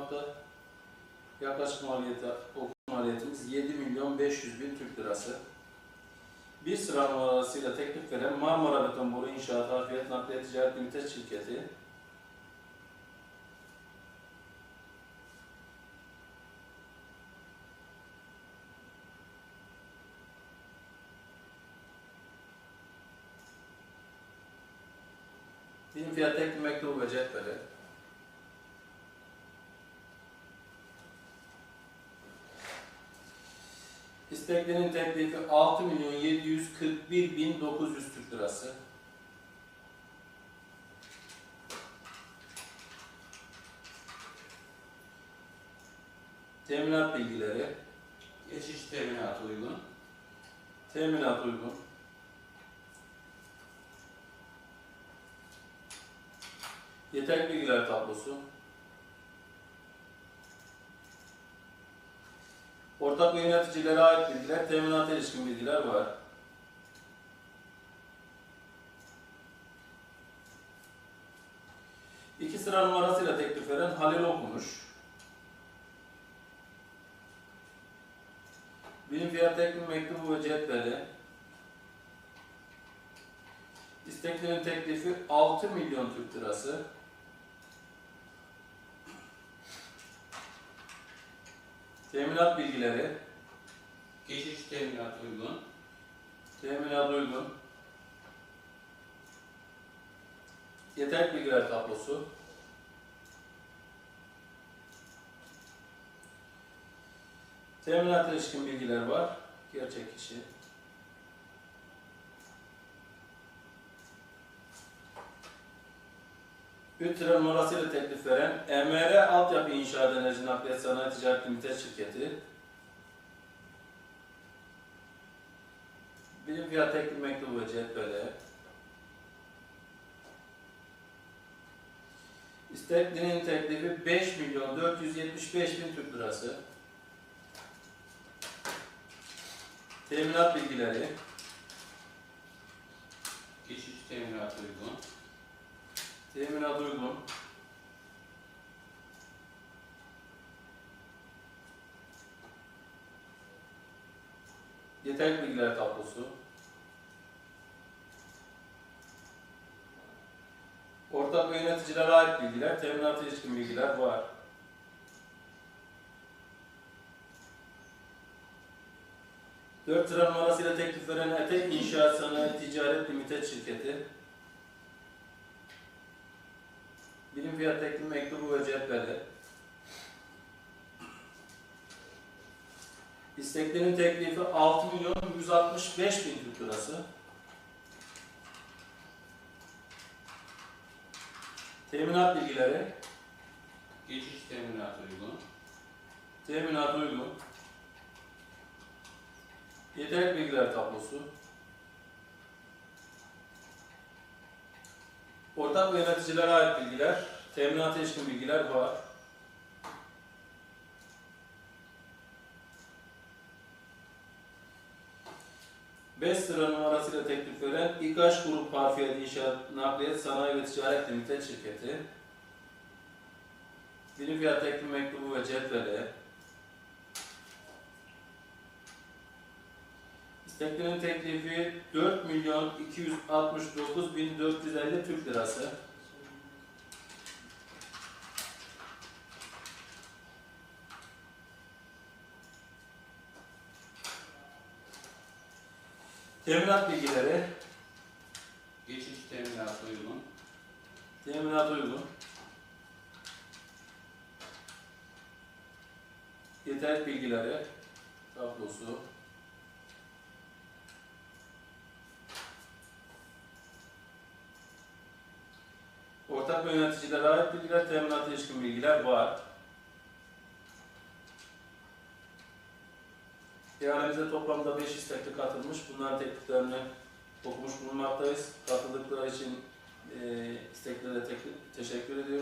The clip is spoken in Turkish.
bulunmakta. Yaklaşık maliyeti, okul maliyetimiz 7 milyon 500 bin Türk lirası. Bir sıra numarasıyla teklif veren Marmara Beton Boru İnşaat Harfiyat Nakliye Ticaret Limited şirketi Dilim fiyat teklif mektubu ve cetveli İsteklinin teklifi 6 milyon 741 bin 900 Türk lirası. Teminat bilgileri, Geçiş teminatı uygun. teminat uygun. Yeterli bilgiler tablosu. Ortak ve yöneticilere ait bilgiler, teminata ilişkin bilgiler var. İki sıra numarasıyla teklif veren Halil Okumuş. Birim fiyat teklif mektubu ve cetveli. İsteklerin teklifi 6 milyon Türk lirası. Teminat bilgileri, Geçiş teminatı uygun. teminat uygun. Yeter bilgiler tablosu. Teminat ilişkin bilgiler var. Gerçek kişi. Üç lira numarasıyla teklif veren EMR Altyapı İnşaat Enerji Nakliyat Sanayi Ticaret Limited şirketi. Birim fiyat teklif mektubu ve cetveli. İsteklinin teklifi 5 milyon 475 bin Türk lirası. Teminat bilgileri, Geçiş teminatı uygun. Teminat uygun. Yeterli bilgiler tablosu. Ortak ve yöneticilere ait bilgiler, teminata ilişkin bilgiler var. Dört lira numarasıyla teklif veren Etek İnşaat Sanayi Ticaret Limited şirketi. Birim fiyat teklif mektubu ve cetveli. İsteklerin teklifi 6 milyon 165 bin Türk lirası. Teminat bilgileri, Geçiş teminatı uygun. teminat uygun. Yeterli bilgiler tablosu. Ortak ve yöneticilere ait bilgiler, teminata ilişkin bilgiler var. Beş sıra numarasıyla teklif veren İKAŞ Grup Harfiyat İnşaat Nakliyat Sanayi ve Ticaret Limited şirketi. Birim fiyat teklif mektubu ve cetveli. İsteklerin teklifi 4 milyon 269 bin 450 Türk lirası. Teminat bilgileri, Geçiş teminatı uygun. teminat uygun. Yeterli bilgileri, tablosu. Ortak ve yöneticilere ait bilgiler, teminat ilişkin bilgiler var. İhalemize toplamda 5 istekli katılmış. Bunların tekliflerini okumuş bulunmaktayız. Katıldıkları için e, isteklere tek- teşekkür ediyorum.